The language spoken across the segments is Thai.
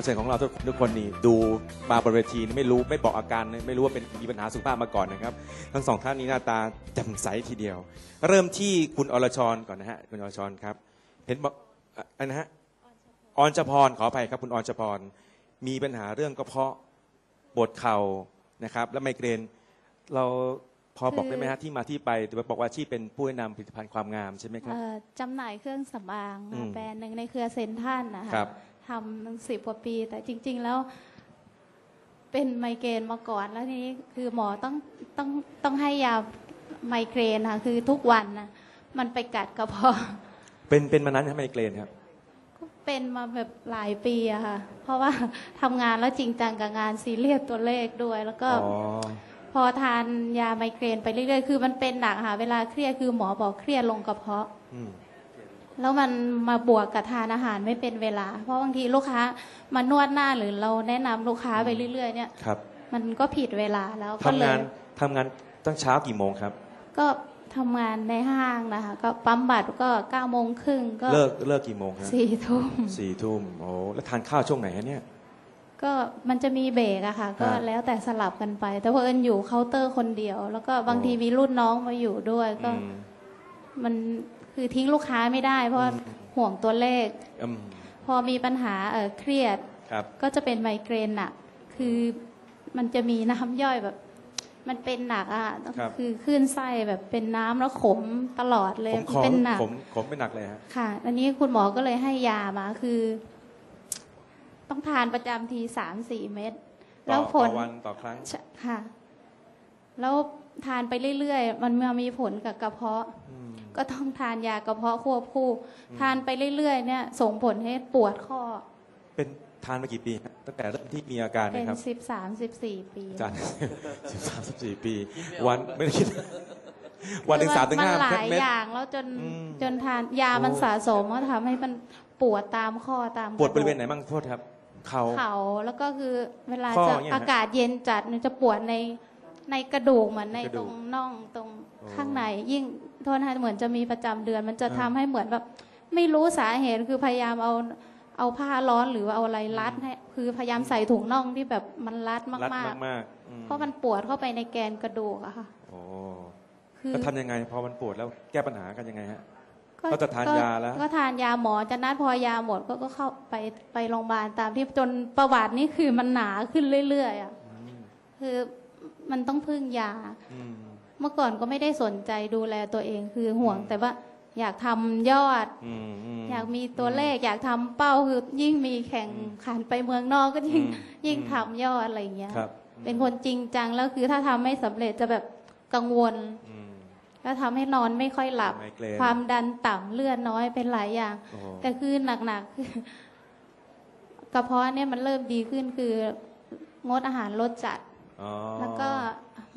รับเชิญของเราทุกทุกคนนี่ดูมาบนเวทีนี่ไม่รู้ไม่บอกอาการไม่รู้ว่าเป็นมีปัญหาสุขภาพมาก่อนนะครับ ทั้งสองท่านนี้หน้าตาแจ่มใสทีเดียว เริ่มที่คุณอรชรก่อนนะฮะคุณอรชรครับ เห็นบอกอะอันนะฮะออนชพรขออภัยครับ คุณออนชพรมีปัญหาเรื่องกระเพาะปวดเข่านะครับ และไมเกรนเราพอบอกได้ไหมฮะที่มาที่ไปแต่บอกว่าที่เป็นผู้แนะนำผลิตภัณฑ์ความงามใช่ไหมครับเอ่อจำหน่ายเครื่องสำอางอืมามแบรนด์หนึ่งในเครือเซนทรันนะครัคะบ ทำตั้งสิบกว่าปี แต่จริง ๆ แล้วเป็นไมเกรนมาก่อนแล้วทีนี้คือหมอต้องต้องต้องให้ยาไมเกรนค่ะคือทุกวันนะมันไปกัดกระเพาะเป็นเป็นมานานครับไมเกรนครับก็เป็นมาแบบหลายปีอะค่ะ เพราะว่าทำงานแล้วจริงจังกับงานซีเรียสตัวเลขด้วย แล้วก็อ๋อพอทานยาไมเกรนไปเรื่อยๆคือมันเป็นหนักค่ะ เวลาเครียดคือหมอบอกเครียดลงกระเพาะอืม แล้วมันมาบวกกับทานอาหารไม่เป็นเวลา เพราะบางทีลูกค้ามานวดหน้าหรือเราแนะนำลูกค้าไปเรื่อย ๆ เนี่ยครับ มันก็ผิดเวลาแล้วก็ทำเลงานยทำงานตั้งเช้ากี่โมงครับ ก็ทำงานในห้างนะคะ ก็ปั๊มบัตรก็เก้าโมงครึ่งก็เลิกเลิกกี่โมงครับสี่ทุ่มสี่ทุ่มโอ้แล้วทานข้าวช่วงไหนฮะเนี่ย ก็มันจะมีเบรกอะค่ะ ก็ฮะแล้วแต่สลับกันไป แต่เพอเอิญอยู่เคาน์เตอร์คนเดียว แล้วก็บางทีมีรุ่นน้องมาอยู่ด้วยก็อื มมันคือทิ้งลูกค้าไม่ได้ เพราะว่าอืมห่วงตัวเลข อืม พอมีปัญหาเออเครียด ครับ ก็จะเป็นไมเกรนหนัก คือมันจะมีน้ำย่อยแบบ มันเป็นหนักอะครับ คือคลื่นไส้แบบเป็นน้ำแล้วขมตลอดเลยผมคอเป็นหนัก ผมผมไม่หนักเลยฮะ ค่ะ อันนี้คุณหมอก็เลยให้ยามาคือ ต้องทานประจำทีสามสี่เม็ดต่แล้อวผต่ลอวันต่อครั้ง ใช่ค่ะ แล้วทานไปเรื่อยๆ มันมามีผลกับกระเพาะ อืม ก็ต้องทานยากระเพาะควบคู่ ทานไปเรื่อยๆเนี่ยส่งผลให้ปวดข้อ เป็นทานมากี่ปีฮะตั้งแต่เริ่มที่มีอาการเป็นนะครับสิบสามสิบสี่ปีอาจารย์ สิบสามสิบสี่ปี วันไม่ได้คิด วันหนึ่งคือสามถึงห้ามันหลายเม็ด อย่างแล้วจนอืม จนทานยามันโอ้สะสมก็ทำให้มันปวดตามข้อตามปวดบริเวณกะไหนบ้างโทษครับ เข่าเข่าแล้วก็คือเวลาข้อจะเนี่ยฮะ อากาศเย็นจัดเนี่ยจะปวดใน ในกระดูกเหมือนในกระตดูรกงน่องตรงโอ้ข้างใน ยิ่งโทษนะคะเหมือนจะมีประจำเดือน มันจะอ่า ทำให้เหมือนแบบไม่รู้สาเหตุคือพยายามเอาเอาผ้าร้อนหรือว่าเอาอะไรรัดให้คือพยายามใส่ถุงน่องที่แบบมันรัดรัดมากมากๆอืๆเพราะมันปวดเข้าไปในแกนกระดูกอะค่ะ โอ้คือแล้วทำยังไง พอมันปวดแล้วแก้ปัญหากันยังไงฮะก็ก็จะทานยาแล้ว ก็ทานยาหมอจะนัดพอยาหมดก็ก็เข้าไปไปโรงพยาบาลตามที่จนประวัตินี่คือมันหนาขึ้นเรื่อยๆอะอืม คือ มันต้องพึ่งยาอืมเมื่อก่อนก็ไม่ได้สนใจดูแลตัวเองคือห่วงอืมแต่ว่าอยากทำยอดอืมมอยากมีตัวเลข อยากทำเป้าคือยิ่งมีแข่งอืมขันไปเมืองนอกก็ยิ่งอืมยิ่งอืมทำยอดอะไรอย่างเงี้ยครับเป็นคนจริงจังแล้วคือถ้าทำไม่สำเร็จจะแบบกังวลอืมแล้วทำให้นอนไม่ค่อยหลับไมเกรนความดันต่ำเลือดน้อยเป็นหลายอย่างโอ้แต่คือหนักๆคือกระเพาะเนี่ยมันเริ่มดีขึ้นคืองดอาหารรสจัดอ๋อ แล้วก็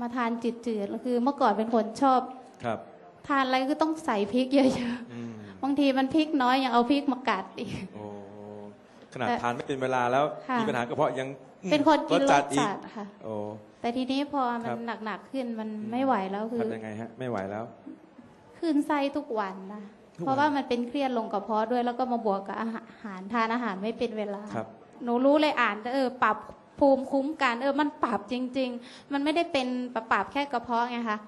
มาทานจืดๆแล้วคือเมื่อก่อนเป็นคนชอบครับ ทานอะไรก็ต้องใส่พริกเยอะอืมๆบางทีมันพริกน้อยยังเอาพริกมากัดอีกโอ้ขนาดแต่ทานไม่เป็นเวลาแล้วค่ะมีปัญหากระเพาะยังอืมเป็นคนกินรสอีจักดค่ะโอ้แต่ทีนี้พอมัครันบหนักๆขึ้นมันอืมไม่ไหวแล้วคือทำยังไงฮะไม่ไหวแล้วขึ้นไส้ทุกวันนะทุกวันเพราะว่ามันเป็นเครียดลงกระเพาะด้วยแล้วก็มาบวกกับอาหารทานอาหารไม่เป็นเวลาครับหนูรู้เลยอ่านเออปรับ ภูมิคุ้มกันเออมันปรับจริง ๆ มันไม่ได้เป็นปรับปรับแค่กระเพาะไงคะ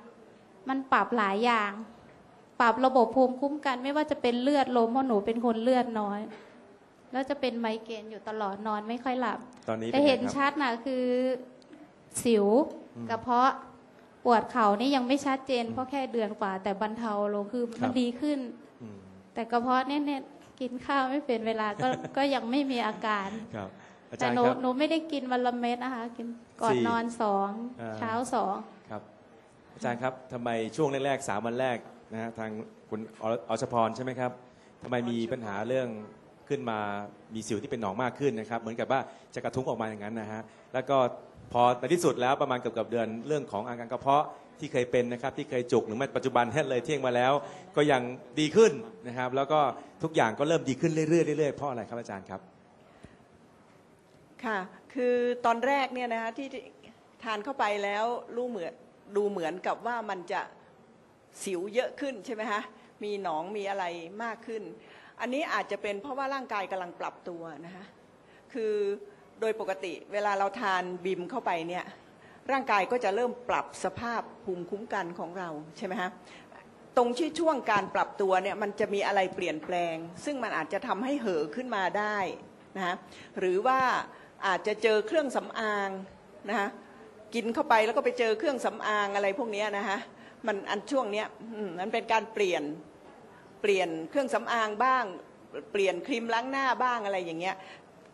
มันปรับหลายอย่าง ปรับระบบภูมิคุ้มกัน ไม่ว่าจะเป็นเลือดลมเพราะหนูเป็นคนเลือดน้อย แล้วจะเป็นไมเกรนอยู่ตลอดนอนไม่ค่อยหลับตอนนี้แต่ป็นไงเห็นครับชัดนะคือสิวอืมกระเพาะปวดเข่านี่ยังไม่ชัดเจนเพราะแค่เดือนกว่า แต่บรรเทาลงคือครัมันบดีขึ้นอืมแต่กระเพาะเนี่ยเนี่ยกินข้าวไม่เป็นเวลาก็ก็ยังไม่มีอาการครับ อาแต่จารย์หนูครับ หนูไม่ได้กินวันละเม็ดนะคะ กินก่อนสี่นอนสองอ่า เช้าสองครับ อาจารย์ครับทำไมช่วงแรกๆสามวันแรกนะฮะทางคุณอรอชพรใช่ไหมครับทำไมมีปัญหาเรื่องขึ้นมามีสิวที่เป็นหนองมากขึ้นนะครับ เหมือนกับว่าจะกระทุ้งออกมาอย่างนั้นนะฮะแล้วก็พอในที่สุดแล้วประมาณเกือบกับเดือนเรื่องของอาการกระเพาะที่เคยเป็นนะครับ ที่เคยจุกหรือไม่ปัจจุบันแท้เลยเที่ยงมาแล้ว ก็ยังดีขึ้นนะครับ แล้วก็ทุกอย่างก็เริ่มดีขึ้นเรื่อยๆเรื่อยๆเพราะอะไรครับอาจารย์ครับ ค่ะ คือตอนแรกเนี่ยนะคะที่ทานเข้าไปแล้วรู้เหมือนดูเหมือนกับว่ามันจะสิวเยอะขึ้นใช่ไหมคะมีหนองมีอะไรมากขึ้น อันนี้อาจจะเป็นเพราะว่าร่างกายกำลังปรับตัวนะคะคือโดยปกติเวลาเราทานบิมเข้าไปเนี่ยร่างกายก็จะเริ่มปรับสภาพภูมิคุ้มกันของเราใช่ไหมฮะตรงที่ช่วงการปรับตัวเนี่ยมันจะมีอะไรเปลี่ยนแปลง ซึ่งมันอาจจะทำให้เห่อขึ้นมาได้นะฮะหรือว่า อาจจะเจอเครื่องสำอางนะฮะกินเข้าไปแล้วก็ไปเจอเครื่องสำอางอะไรพวกนี้นะฮะมันอันช่วงเนี้ยมมันเป็นการเปลี่ยนเปลี่ยนเครื่องสำอางบ้าง เปลี่ยนครีมล้างหน้าบ้างอะไรอย่างเงี้ย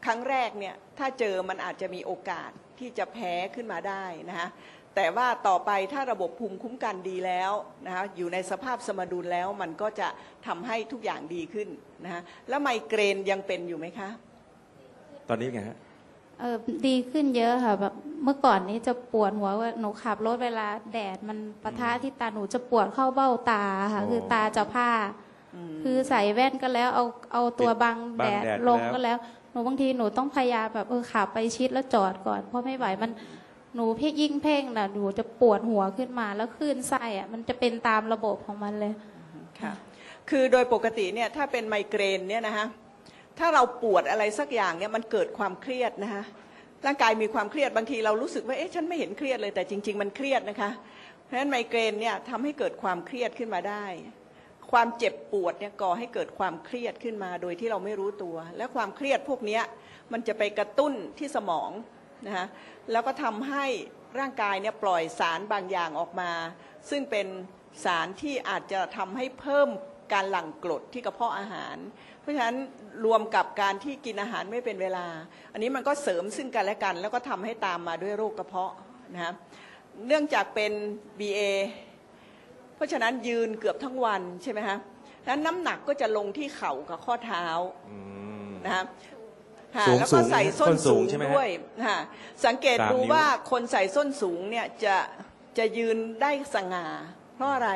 ครั้งแรกเนี่ยถ้าเจอมันอาจจะมีโอกาสที่จะแพ้ขึ้นมาได้นะคะแต่ว่าต่อไปถ้าระบบภูมิคุ้มกันดีแล้วนะคะอยู่ในสภาพสมดุลแล้วมันก็จะทำให้ทุกอย่างดีขึ้นนะคะแล้วไมเกรนยังเป็นอยู่ไหมคะ ตอนนี้ไงฮะ เออดีขึ้นเยอะค่ะแบบเมื่อก่อนนี้จะปวดหัวว่าหนูขับรถเวลาแดดมันปะทะที่ตาหนูจะปวดเข้าเบ้าตาค่ะโอ้คือตาจะผ้าอืมคือใส่แว่นก็แล้วเอาเอาตัวบังบัแดงดแดดลงแล้วก็แล้วหนูบางทีหนูต้องพยายามแบบเออขับไปชิดแล้วจอดก่อนเพราะไม่ไหวมันหนูเพ่งยิ่งเพ่งนะหนูจะปวดหัวขึ้นมาแล้วคลื่นไส้อะมันจะเป็นตามระบบของมันเลยค่ะ คือโดยปกติเนี่ยถ้าเป็นไมเกรนเนี่ยนะคะ ถ้าเราปวดอะไรสักอย่างเนี่ยมันเกิดความเครียดนะคะร่างกายมีความเครียดบางทีเรารู้สึกว่าเอ๊ะฉันไม่เห็นเครียดเลยแต่จริง ๆ มันเครียดนะคะ เพราะฉะนั้นไมเกรนเนี่ยทำให้เกิดความเครียดขึ้นมาได้ ความเจ็บปวดเนี่ยก่อให้เกิดความเครียดขึ้นมาโดยที่เราไม่รู้ตัว และความเครียดพวกนี้มันจะไปกระตุ้นที่สมองนะคะแล้วก็ทำให้ร่างกายเนี่ยปล่อยสารบางอย่างออกมา ซึ่งเป็นสารที่อาจจะทำให้เพิ่มการหลั่งกรดที่กระเพาะอาหาร ราะฉะนั้นรวมกับการที่กินอาหารไม่เป็นเวลา อันนี้มันก็เสริมซึ่งกันและกัน แล้วก็ทำให้ตามมาด้วยโรคกระเพาะนะครับเนื่องจากเป็น BA เพราะฉะนั้นยืนเกือบทั้งวันใช่ไหมฮะนั้นน้ำหนักก็จะลงที่เข่ากับข้อเท้าอืมนะครับค่ะสูงแล้วก็ใส่ส้นสูสูงงใช่ไหมฮะด้วยค่ะสังเกตสามดูนิ้วว่าคนใส่ส้นสูงเนี่ยจะจะยืนได้สง่าเพราะอะไร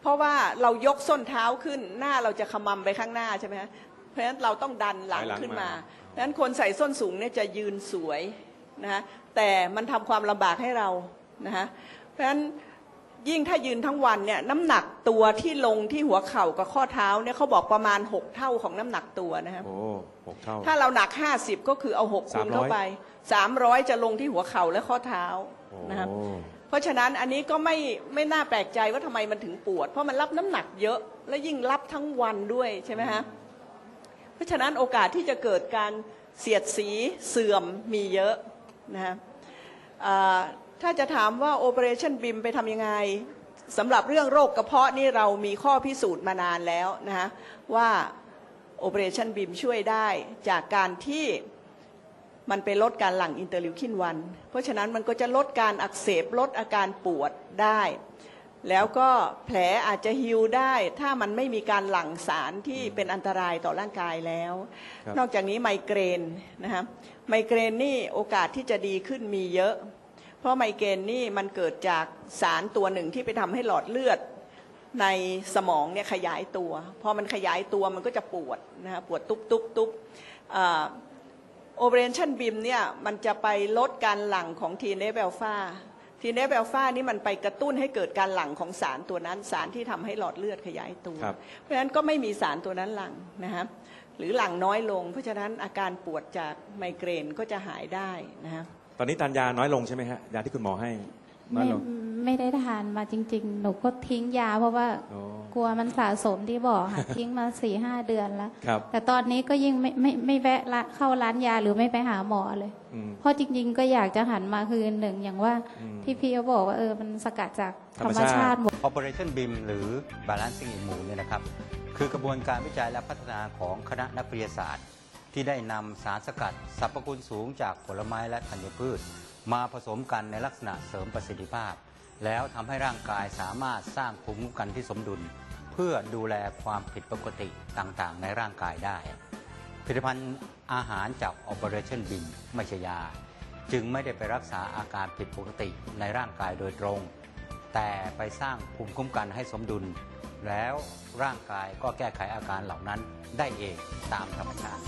เพราะว่าเรายกส้นเท้าขึ้นหน้าเราจะขมำไปข้างหน้าใช่ไหมฮะ เพราะฉะนั้นเราต้องดันหลังถอยหลังขึ้นมามาดังนั้นคนใส่ส้นสูงเนี่ยจะยืนสวยนะฮะแต่มันทำความลำบากให้เรานะฮะเพราะฉะนั้นยิ่งถ้ายืนทั้งวันเนี่ยน้ำหนักตัวที่ลงที่หัวเข่ากับข้อเท้าเนี่ยเขาบอกประมาณ 6 เท่าของน้ำหนักตัวนะครับโอ้หกเท่า ถ้าเราหนัก 50 ก็คือเอา 6คูณ300เข้าไป 300 จะลงที่หัวเข่าและข้อเท้าโอ้นะครับเพราะฉะนั้นอันนี้ก็ไม่ไม่น่าแปลกใจว่าทำไมมันถึงปวด เพราะมันรับน้ำหนักเยอะและยิ่งรับทั้งวันด้วยใช่ไหมฮะ เพราะฉะนั้นโอกาสที่จะเกิดการเสียดสีเสื่อมมีเยอะนะฮะถ้าจะถามว่า Operation BIM ไปทำยังไงสำหรับเรื่องโรคกระเพาะนี่เรามีข้อพิสูจน์มานานแล้วนะฮะว่า Operation BIM ช่วยได้จากการที่มันไปลดการหลั่งอินเตอร์ลิวคินวัน เพราะฉะนั้นมันก็จะลดการอักเสบลดอาการปวดได้ แล้วก็แผลอาจจะฮิวได้ ถ้ามันไม่มีการหลั่งสารที่เป็นอันตรายต่อร่างกายแล้ว ครับ นอกจากนี้ไมเกรนนะครับไมเกรนนี่โอกาสที่จะดีขึ้นมีเยอะ เพราะไมเกรนนี่มันเกิดจากสารตัวหนึ่งที่ไปทำให้หลอดเลือด ในสมองเนี่ยขยายตัว พอมันขยายตัวมันก็จะปวดนะฮะปวดตุ๊บตุ๊บตุ๊บโอเปอเรชั่นบิมเนี่ยมันจะไปลดการหลั่งของทีเนฟเอลฟา ทีเนฟเอลฟานี่มันไปกระตุ้นให้เกิดการหลั่งของสารตัวนั้นสารที่ทำให้หลอดเลือดขยายตัวครับเพราะฉะนั้นก็ไม่มีสารตัวนั้นหลั่งนะฮะหรือหลั่งน้อยลง เพราะฉะนั้นอาการปวดจากไมเกรนก็จะหายได้นะฮะตอนนี้ทานยาน้อยลงใช่ไหมฮะยาที่คุณหมอให้น้อไม่ยลง ไม่ได้ทานมาจริง ๆ หนูก็ทิ้งยาเพราะว่า โอ้ กลัวมันสะสมที่บอกค่ะ ทิ้งมาสี่ห้าเดือนแล้ว ครับ แต่ตอนนี้ก็ยิ่งไม่ไม่ไม่แวะละเข้าร้านยาหรือไม่ไปหาหมอเลย อืม เพราะจริง ๆ ก็อยากจะหันมาคือหนึ่งอย่างว่าอืม ที่พี่เขาบอกว่าเออมันสกัดจากธธรรรมรมชาชาติติหมด Operation BIM หรือ Balancing Immune เนี่ยนะครับ คือกระบวนการวิจัยและพัฒนาของคณะนักวิทยาศาสตร์ ที่ได้นำสารสกัดสรรพคุณสูงจากผลไม้และธัญพืช มาผสมกันในลักษณะเสริมประสิทธิภาพ แล้วทำให้ร่างกายสามารถสร้างภูมิคุ้มกันที่สมดุล เพื่อดูแลความผิดปกติต่างๆ ในร่างกายได้ ผลิตภัณฑ์อาหารจาก Operation BIM ไม่ใช่ยา จึงไม่ได้ไปรักษาอาการผิดปกติในร่างกายโดยตรง แต่ไปสร้างภูมิคุ้มกันให้สมดุล แล้วร่างกายก็แก้ไขอาการเหล่านั้นได้เองตามธรรมชาติ